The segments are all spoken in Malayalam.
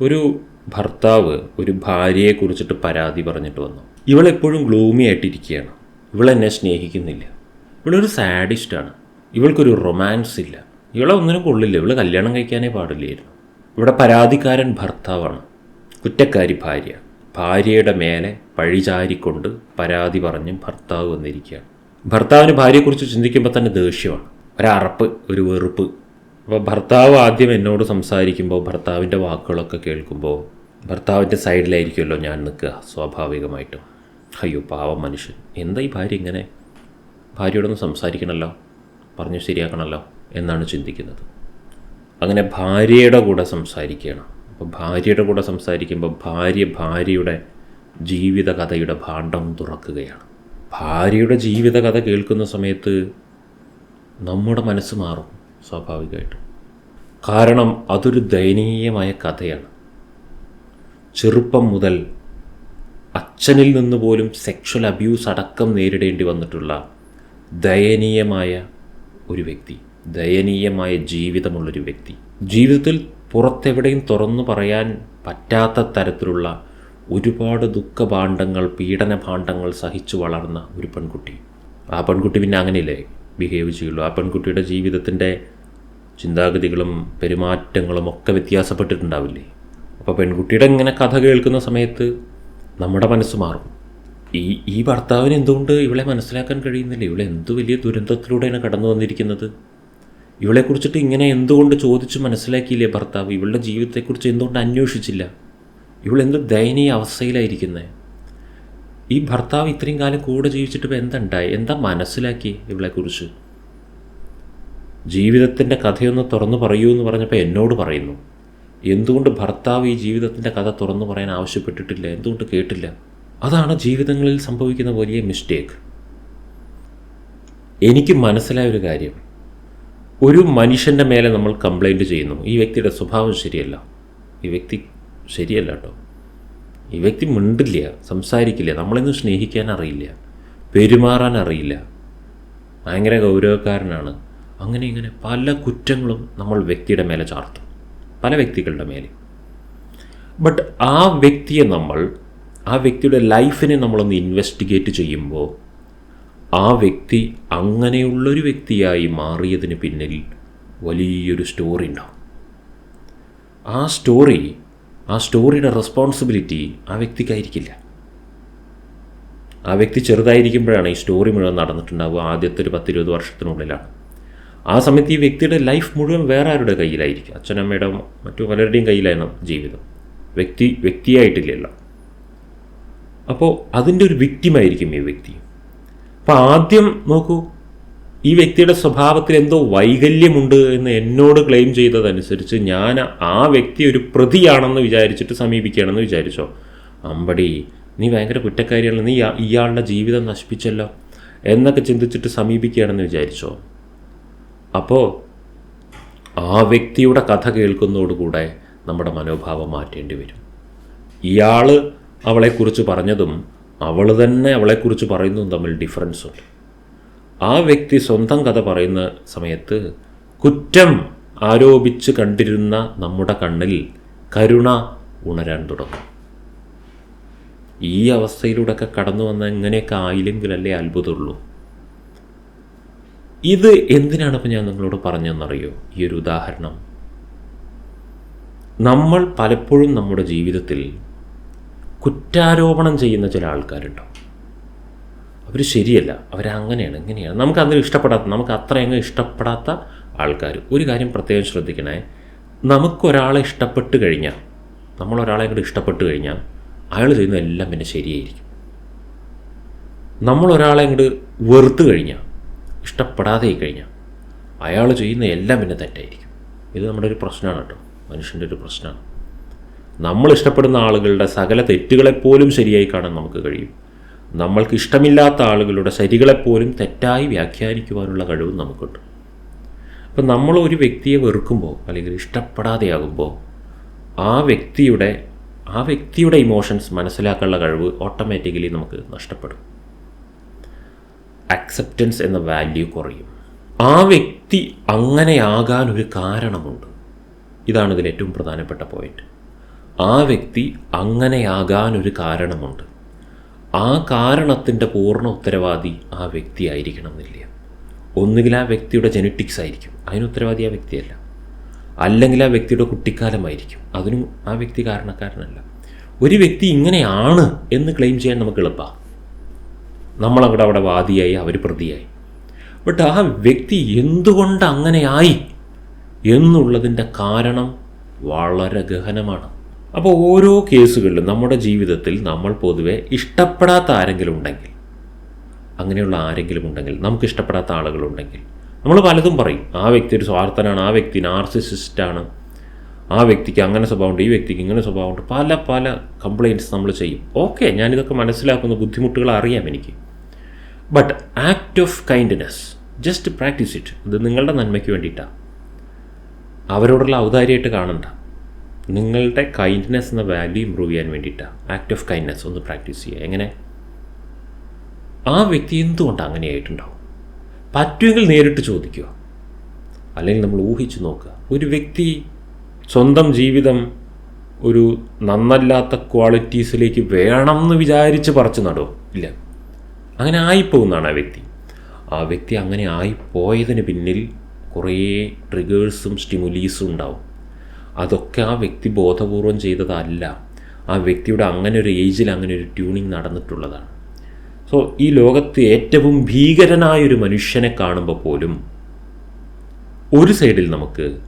ഒരു ഭർത്താവ് ഒരു ഭാര്യയെ കുറിച്ചിട്ട് പരാതി പറഞ്ഞിട്ട് വന്നു. ഇവളെപ്പോഴും ഗ്ലൂമി ആയിട്ടിരിക്കുകയാണ്. ഇവളെന്നെ സ്നേഹിക്കുന്നില്ല. ഇവളൊരു സാഡിസ്റ്റാണ് ഇവൾക്കൊരു റൊമാൻസ് ഇല്ല. ഇവളെ ഒന്നിനും കൊള്ളില്ല. ഇവൾ കല്യാണം കഴിക്കാനേ പാടില്ലായിരുന്നു. ഇവിടെ പരാതിക്കാരൻ ഭർത്താവാണ്. കുറ്റക്കാരി ഭാര്യ. ഭാര്യയുടെ മേലെ പഴിചാരിക്കൊണ്ട് പരാതി പറഞ്ഞും ഭർത്താവ് വന്നിരിക്കുകയാണ്. ഭർത്താവിന് ഭാര്യയെക്കുറിച്ച് ചിന്തിക്കുമ്പോൾ തന്നെ ദേഷ്യമാണ്. ഒരറപ്പ് ഒരു വെറുപ്പ്. അപ്പോൾ ഭർത്താവ് ആദ്യം എന്നോട് സംസാരിക്കുമ്പോൾ ഭർത്താവിന്റെ വാക്കുകളൊക്കെ കേൾക്കുമ്പോൾ ഭർത്താവിന്റെ സൈഡിലായിരിക്കുമല്ലോ ഞാൻ നിൽക്കുക സ്വാഭാവികമായിട്ടും. അയ്യോ പാവം മനുഷ്യൻ. എന്താ ഈ ഭാര്യ ഇങ്ങനെ? ഭാര്യയോടൊന്ന് സംസാരിക്കണമല്ലോ പറഞ്ഞു ശരിയാക്കണമല്ലോ എന്നാണ് ചിന്തിക്കുന്നത്. അങ്ങനെ ഭാര്യയുടെ കൂടെ സംസാരിക്കുകയാണ്. അപ്പോൾ ഭാര്യയുടെ കൂടെ സംസാരിക്കുമ്പോൾ ഭാര്യ ഭാര്യയുടെ ജീവിതകഥയുടെ ഭാണ്ഡം തുറക്കുകയാണ്. ഭാര്യയുടെ ജീവിതകഥ കേൾക്കുന്ന സമയത്ത് നമ്മുടെ മനസ്സ് മാറും സ്വാഭാവികമായിട്ടും. കാരണം അതൊരു ദയനീയമായ കഥയാണ്. ചെറുപ്പം മുതൽ അച്ഛനിൽ നിന്ന് പോലും സെക്ഷൽ അബ്യൂസ് അടക്കം നേരിടേണ്ടി വന്നിട്ടുള്ള ദയനീയമായ ഒരു വ്യക്തി ദയനീയമായ ജീവിതമുള്ളൊരു വ്യക്തി. ജീവിതത്തിൽ പുറത്തെവിടെയും തുറന്നു പറയാൻ പറ്റാത്ത തരത്തിലുള്ള ഒരുപാട് ദുഃഖഭാണ്ഡങ്ങൾ പീഡനഭാണ്ഡങ്ങൾ സഹിച്ചു വളർന്ന ഒരു പെൺകുട്ടി. ആ പെൺകുട്ടി പിന്നെ അങ്ങനെയല്ലേ? ബിഹേവ് ചെയ്യുള്ളൂ. ആ പെൺകുട്ടിയുടെ ജീവിതത്തിന്റെ ചിന്താഗതികളും പെരുമാറ്റങ്ങളും ഒക്കെ വ്യത്യാസപ്പെട്ടിട്ടുണ്ടാവില്ലേ? അപ്പോൾ പെൺകുട്ടിയുടെ ഇങ്ങനെ കഥ കേൾക്കുന്ന സമയത്ത് നമ്മുടെ മനസ്സ് മാറും. ഈ ഈ ഭർത്താവിന് എന്തുകൊണ്ട് ഇവളെ മനസ്സിലാക്കാൻ കഴിയുന്നില്ല? ഇവളെ എന്ത് വലിയ ദുരന്തത്തിലൂടെയാണ് കടന്നു വന്നിരിക്കുന്നത്? ഇവളെക്കുറിച്ചിട്ട് ഇങ്ങനെ എന്തുകൊണ്ട് ചോദിച്ച് മനസ്സിലാക്കിയില്ലേ ഭർത്താവ്? ഇവളുടെ ജീവിതത്തെക്കുറിച്ച് എന്തുകൊണ്ട് അന്വേഷിച്ചില്ല? ഇവളെന്ത് ദയനീയ അവസ്ഥയിലായിരിക്കുന്നത് ഈ ഭർത്താവ് ഇത്രയും കാലം കൂടെ ജീവിച്ചിട്ട് ഇപ്പോൾ എന്തുണ്ടായി എന്താ മനസ്സിലാക്കി ഇവളെക്കുറിച്ച് ജീവിതത്തിന്റെ കഥയൊന്ന് തുറന്നു പറയൂ എന്ന് പറഞ്ഞപ്പോൾ എന്നോട് പറയുന്നു. എന്തുകൊണ്ട് ഭർത്താവ് ഈ ജീവിതത്തിന്റെ കഥ തുറന്നു പറയാൻ ആവശ്യപ്പെട്ടിട്ടില്ല? എന്തുകൊണ്ട് കേട്ടില്ല? അതാണ് ജീവിതങ്ങളിൽ സംഭവിക്കുന്ന വലിയ മിസ്റ്റേക്ക് എനിക്ക് മനസ്സിലായ ഒരു കാര്യം. ഒരു മനുഷ്യന്റെ മേലെ നമ്മൾ കംപ്ലൈന്റ് ചെയ്യുന്നു. ഈ വ്യക്തിയുടെ സ്വഭാവം ശരിയല്ല. ഈ വ്യക്തി ശരിയല്ല കേട്ടോ. ഈ വ്യക്തി മിണ്ടില്ല സംസാരിക്കില്ല നമ്മളിന്ന് സ്നേഹിക്കാൻ അറിയില്ല പെരുമാറാൻ അറിയില്ല. ഭയങ്കര ഗൗരവക്കാരനാണ്. അങ്ങനെ ഇങ്ങനെ പല കുറ്റങ്ങളും നമ്മൾ വ്യക്തിയുടെ മേലെ ചാർത്തും. പല വ്യക്തികളുടെ മേലെ. ബട്ട് ആ വ്യക്തിയെ നമ്മൾ ആ വ്യക്തിയുടെ ലൈഫിനെ നമ്മളൊന്ന് ഇൻവെസ്റ്റിഗേറ്റ് ചെയ്യുമ്പോൾ ആ വ്യക്തി അങ്ങനെയുള്ളൊരു വ്യക്തിയായി മാറിയതിന് പിന്നിൽ വലിയൊരു സ്റ്റോറി ഉണ്ടാവും. ആ സ്റ്റോറി ആ സ്റ്റോറിയുടെ റെസ്പോൺസിബിലിറ്റി ആ വ്യക്തിക്കായിരിക്കില്ല. ആ വ്യക്തി ചെറുതായിരിക്കുമ്പോഴാണ് ഈ സ്റ്റോറി മുഴുവൻ നടന്നിട്ടുണ്ടാവുക. ആദ്യത്തെ ഒരു പത്തിരുപത് വർഷത്തിനുള്ളിലാണ്. ആ സമയത്ത് ഈ വ്യക്തിയുടെ ലൈഫ് മുഴുവൻ വേറെ ആരുടെ കയ്യിലായിരിക്കും? അച്ഛനമ്മയുടെ മറ്റു പലരുടെയും കയ്യിലായിരുന്നു ജീവിതം. വ്യക്തി വ്യക്തിയായിട്ടില്ലല്ലോ. അപ്പോൾ അതിന്റെ ഒരു വിക്റ്റിമായിരിക്കും ഈ വ്യക്തി. അപ്പോൾ ആദ്യം നോക്കൂ ഈ വ്യക്തിയുടെ സ്വഭാവത്തിൽ എന്തോ വൈകല്യമുണ്ട് എന്ന് എന്നോട് ക്ലെയിം ചെയ്തതനുസരിച്ച് ഞാൻ ആ വ്യക്തി ഒരു പ്രതിയാണെന്ന് വിചാരിച്ചിട്ട് സമീപിക്കുകയാണെന്ന് വിചാരിച്ചോ? അമ്പടി നീ ഭയങ്കര കുറ്റക്കാരിയാണ് നീ ഇയാളുടെ ജീവിതം നശിപ്പിച്ചല്ലോ എന്നൊക്കെ ചിന്തിച്ചിട്ട് സമീപിക്കുകയാണെന്ന് വിചാരിച്ചോ? അപ്പോൾ ആ വ്യക്തിയുടെ കഥ കേൾക്കുന്നതോടുകൂടെ നമ്മുടെ മനോഭാവം മാറ്റേണ്ടി വരും. ഇയാൾ അവളെക്കുറിച്ച് പറഞ്ഞതും അവൾ തന്നെ അവളെക്കുറിച്ച് പറയുന്നതും തമ്മിൽ ഡിഫറൻസ് ഉണ്ട്. ആ വ്യക്തി സ്വന്തം കഥ പറയുന്ന സമയത്ത് കുറ്റം ആരോപിച്ച് കണ്ടിരുന്ന നമ്മുടെ കണ്ണിൽ കരുണ ഉണരാൻ തുടങ്ങും. ഈ അവസ്ഥയിലൂടെയൊക്കെ കടന്നു വന്ന എങ്ങനെയൊക്കെ ആയില്ലെങ്കിലല്ലേ അത്ഭുതമുള്ളൂ. ഇത് എന്തിനാണ് ഇപ്പം ഞാൻ നിങ്ങളോട് പറഞ്ഞതെന്നറിയോ? ഈ ഒരു ഉദാഹരണം. നമ്മൾ പലപ്പോഴും നമ്മുടെ ജീവിതത്തിൽ കുറ്റാരോപണം ചെയ്യുന്ന ചില ആൾക്കാരുണ്ടാവും. അവർ ശരിയല്ല അവരങ്ങനെയാണ് ഇങ്ങനെയാണ്. നമുക്ക് അതിൽ ഇഷ്ടപ്പെടാത്ത നമുക്ക് അത്രയങ്ങ് ഇഷ്ടപ്പെടാത്ത ആൾക്കാർ ഒരു കാര്യം പ്രത്യേകം ശ്രദ്ധിക്കണേ. നമുക്കൊരാളെ ഇഷ്ടപ്പെട്ട് കഴിഞ്ഞാൽ നമ്മളൊരാളെ കൂടെ ഇഷ്ടപ്പെട്ട് കഴിഞ്ഞാൽ അയാൾ ചെയ്യുന്ന എല്ലാം പിന്നെ ശരിയായിരിക്കും. നമ്മളൊരാളെ അങ്ങോട്ട് വെറുത്ത് കഴിഞ്ഞാൽ ഇഷ്ടപ്പെടാതെ കഴിഞ്ഞാൽ അയാൾ ചെയ്യുന്ന എല്ലാം പിന്നെ തെറ്റായിരിക്കും. ഇത് നമ്മുടെ ഒരു പ്രശ്നമാണ് കേട്ടോ. മനുഷ്യന്റെ ഒരു പ്രശ്നമാണ്. നമ്മൾ ഇഷ്ടപ്പെടുന്ന ആളുകളുടെ സകല തെറ്റുകളെപ്പോലും ശരിയായി കാണാൻ നമുക്ക് കഴിയും. നമ്മൾക്ക് ഇഷ്ടമില്ലാത്ത ആളുകളുടെ ശരികളെപ്പോലും തെറ്റായി വ്യാഖ്യാനിക്കുവാനുള്ള കഴിവും നമുക്കുണ്ട്. അപ്പം നമ്മൾ ഒരു വ്യക്തിയെ വെറുക്കുമ്പോൾ അല്ലെങ്കിൽ ഇഷ്ടപ്പെടാതെയാകുമ്പോൾ ആ വ്യക്തിയുടെ ആ വ്യക്തിയുടെ ഇമോഷൻസ് മനസ്സിലാക്കാനുള്ള കഴിവ് ഓട്ടോമാറ്റിക്കലി നമുക്ക് നഷ്ടപ്പെടും. അക്സെപ്റ്റൻസ് എന്ന വാല്യൂ കുറയും. ആ വ്യക്തി അങ്ങനെയാകാൻ ഒരു കാരണമുണ്ട്. ഇതാണ് ഇതിൽ ഏറ്റവും പ്രധാനപ്പെട്ട പോയിന്റ് ആ വ്യക്തി അങ്ങനെയാകാൻ ഒരു കാരണമുണ്ട്. ആ കാരണത്തിന്റെ പൂർണ ഉത്തരവാദി ആ വ്യക്തി ആയിരിക്കണം എന്നില്ല ഒന്നുകിൽ ആ വ്യക്തിയുടെ ജനറ്റിക്സ് ആയിരിക്കും. അതിന് ഉത്തരവാദി ആ വ്യക്തിയല്ല. അല്ലെങ്കിൽ ആ വ്യക്തിയുടെ കുട്ടിക്കാലമായിരിക്കും. അതിനും ആ വ്യക്തി കാരണക്കാരനല്ല. ഒരു വ്യക്തി ഇങ്ങനെയാണ് എന്ന് ക്ലെയിം ചെയ്യാൻ നമുക്ക് എളുപ്പമാണ് നമ്മളവിടെ അവിടെ വാദിയായി അവർ പ്രതിയായി. ബട്ട് ആ വ്യക്തി എന്തുകൊണ്ട് അങ്ങനെയായി എന്നുള്ളതിന്റെ കാരണം വളരെ ഗഹനമാണ്. അപ്പോൾ ഓരോ കേസുകളിലും നമ്മുടെ ജീവിതത്തിൽ നമ്മൾ പൊതുവെ ഇഷ്ടപ്പെടാത്ത ആരെങ്കിലും ഉണ്ടെങ്കിൽ അങ്ങനെയുള്ള ആരെങ്കിലും ഉണ്ടെങ്കിൽ നമുക്ക് ഇഷ്ടപ്പെടാത്ത ആളുകളുണ്ടെങ്കിൽ നമ്മൾ പലതും പറയും. ആ വ്യക്തി ഒരു സ്വാർത്ഥനാണ് ആ വ്യക്തി നാർസിസിസ്റ്റാണ് ആ വ്യക്തിക്ക് അങ്ങനെ സ്വഭാവമുണ്ട് ഈ വ്യക്തിക്ക് ഇങ്ങനെ സ്വഭാവമുണ്ട് പല പല കംപ്ലയിന്റ്സ് നമ്മൾ ചെയ്യും. ഓക്കെ ഞാനിതൊക്കെ മനസ്സിലാക്കുന്ന ബുദ്ധിമുട്ടുകൾ അറിയാം എനിക്ക്. But act of kindness just practice it ഇത് നിങ്ങളുടെ നന്മയ്ക്ക് വേണ്ടിയിട്ടാണ് അവരോടുള്ള ഔദാര്യമായിട്ട് കാണണ്ട. നിങ്ങളുടെ കൈൻഡ്നെസ് എന്ന വാല്യൂ ഇമ്പ്രൂവ് ചെയ്യാൻ വേണ്ടിയിട്ടാണ് ആക്ട് ഓഫ് കൈൻഡ്നെസ് ഒന്ന് പ്രാക്ടീസ് ചെയ്യുക. എങ്ങനെ? ആ വ്യക്തി എന്തുകൊണ്ട് അങ്ങനെ ആയിട്ടുണ്ടാവും പറ്റുമെങ്കിൽ നേരിട്ട് ചോദിക്കുക. അല്ലെങ്കിൽ നമ്മൾ ഊഹിച്ച് നോക്കുക. ഒരു വ്യക്തി സ്വന്തം ജീവിതം ഒരു നന്നല്ലാത്ത ക്വാളിറ്റീസിലേക്ക് വേണം എന്ന് വിചാരിച്ച് പറിച്ചു നടുമോ ഇല്ല. അങ്ങനെ ആയിപ്പോകുന്നതാണ് ആ വ്യക്തി. ആ വ്യക്തി അങ്ങനെ ആയിപ്പോയതിന് പിന്നിൽ കുറേ ട്രിഗേഴ്സും സ്റ്റിമുലീസും ഉണ്ടാവും. അതൊക്കെ ആ വ്യക്തി ബോധപൂർവം ചെയ്തതല്ല. ആ വ്യക്തിയുടെ അങ്ങനെ ഒരു ഏജിൽ അങ്ങനെ ഒരു ട്യൂണിങ് നടന്നിട്ടുള്ളതാണ്. സോ ഈ ലോകത്ത് ഏറ്റവും ഭീകരനായൊരു മനുഷ്യനെ കാണുമ്പോൾ പോലും ഒരു സൈഡിൽ നമുക്ക്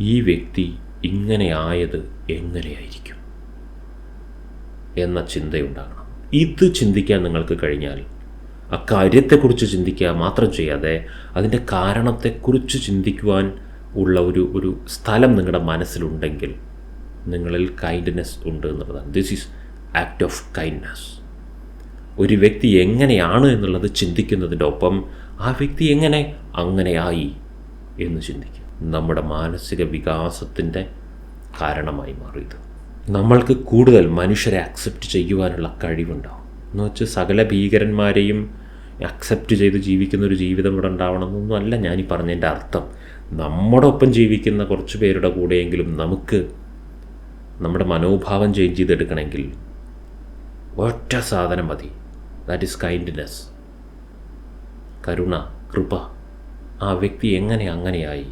ഈ വ്യക്തി ഇങ്ങനെയായത് എങ്ങനെയായിരിക്കും എന്ന ചിന്തയുണ്ടാകണം. ഇത് ചിന്തിക്കാൻ നിങ്ങൾക്ക് കഴിഞ്ഞാൽ ആ കാര്യത്തെക്കുറിച്ച് ചിന്തിക്കുക മാത്രം ചെയ്യാതെ അതിന്റെ കാരണത്തെക്കുറിച്ച് ചിന്തിക്കുവാൻ ഉള്ള ഒരു ഒരു സ്ഥലം നിങ്ങളുടെ മനസ്സിലുണ്ടെങ്കിൽ നിങ്ങളിൽ കൈൻഡ്നെസ് ഉണ്ട് എന്നുള്ളതാണ്. This is act of kindness ഒരു വ്യക്തി എങ്ങനെയാണ് എന്നുള്ളത് ചിന്തിക്കുന്നതിന്റെ ഒപ്പം ആ വ്യക്തി എങ്ങനെ അങ്ങനെയായി എന്ന് ചിന്തിക്കും. നമ്മുടെ മാനസിക വികാസത്തിന്റെ കാരണമായി മാറിയത്. നമ്മൾക്ക് കൂടുതൽ മനുഷ്യരെ അക്സെപ്റ്റ് ചെയ്യുവാനുള്ള കഴിവുണ്ടാവും. എന്ന് വെച്ച് സകല ഭീകരന്മാരെയും അക്സെപ്റ്റ് ചെയ്ത് ജീവിക്കുന്ന ഒരു ജീവിതം ഇവിടെ ഉണ്ടാവണമെന്നൊന്നുമല്ല ഞാൻ ഈ പറഞ്ഞതിന്റെ അർത്ഥം. നമ്മുടെ ഒപ്പം ജീവിക്കുന്ന കുറച്ച് പേരുടെ കൂടെയെങ്കിലും നമുക്ക് നമ്മുടെ മനോഭാവം ചേഞ്ച് ചെയ്തെടുക്കണമെങ്കിൽ ഒറ്റ സാധനം മതി. ദാറ്റ് ഈസ് കൈൻഡ്നെസ് കരുണ കൃപ. ആ വ്യക്തി എങ്ങനെ അങ്ങനെയായി?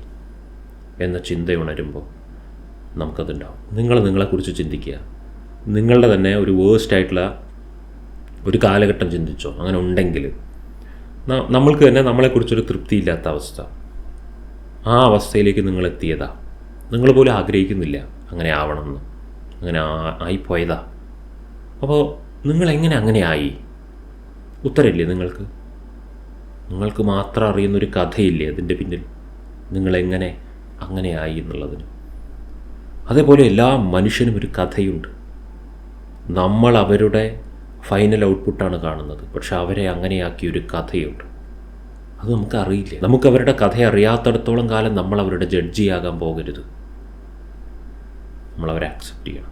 എന്ന ചിന്തയുണരുമ്പോൾ നമുക്കതുണ്ടാവും. നിങ്ങൾ നിങ്ങളെക്കുറിച്ച് ചിന്തിക്കുക. നിങ്ങളുടെ തന്നെ ഒരു വേഴ്സ്റ്റ് ആയിട്ടുള്ള ഒരു കാലഘട്ടം ചിന്തിച്ചോ. അങ്ങനെ ഉണ്ടെങ്കിൽ നമ്മൾക്ക് തന്നെ നമ്മളെക്കുറിച്ചൊരു തൃപ്തിയില്ലാത്ത അവസ്ഥ. ആ അവസ്ഥയിലേക്ക് നിങ്ങൾ എത്തിയതാ. നിങ്ങൾ പോലും ആഗ്രഹിക്കുന്നില്ല അങ്ങനെ ആവണമെന്ന്. അങ്ങനെ ആയിപ്പോയതാ. അപ്പോൾ നിങ്ങൾ എങ്ങനെ അങ്ങനെ ആയി? ഉത്തരമില്ലേ നിങ്ങൾക്ക്? നിങ്ങൾക്ക് മാത്രം അറിയുന്നൊരു കഥയില്ലേ അതിന്റെ പിന്നിൽ? നിങ്ങളെങ്ങനെ അങ്ങനെ ആയി എന്നുള്ളതിന്. അതേപോലെ എല്ലാ മനുഷ്യനും ഒരു കഥയുണ്ട്. നമ്മൾ അവരുടെ ഫൈനൽ ഔട്ട്പുട്ടാണ് കാണുന്നത്. പക്ഷെ അവരെ അങ്ങനെയാക്കിയ ഒരു കഥയുണ്ട്. അത് നമുക്ക് അറിയില്ല നമുക്ക് അവരുടെ കഥ അറിയാത്തടത്തോളം കാലം നമ്മൾ അവരുടെ ജഡ്ജിയാകാൻ പോകരുത്. നമ്മൾ അവരെ അക്സെപ്റ്റ് ചെയ്യണം.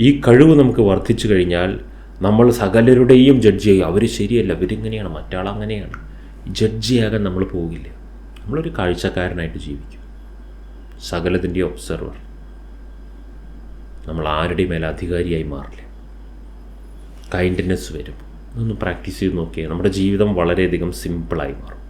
ഈ കഴിവ് നമുക്ക് വർദ്ധിച്ചു കഴിഞ്ഞാൽ നമ്മൾ സകലരുടെയും ജഡ്ജ് ചെയ്യും. അവർ ശരിയല്ല. ഇവരിങ്ങനെയാണ് മറ്റാൾ അങ്ങനെയാണ് ജഡ്ജിയാകാൻ നമ്മൾ പോകില്ല. നമ്മളൊരു കാഴ്ചക്കാരനായിട്ട് ജീവിക്കും. സകലത്തിന്റെ ഒബ്സർവർ. നമ്മൾ ആരുടെയും മേലെ അധികാരിയായി മാറില്ല. കൈൻഡ്നെസ് വരും. ഇതൊന്ന് പ്രാക്ടീസ് ചെയ്ത് നോക്കിയാൽ നമ്മുടെ ജീവിതം വളരെയധികം സിമ്പിളായി മാറും.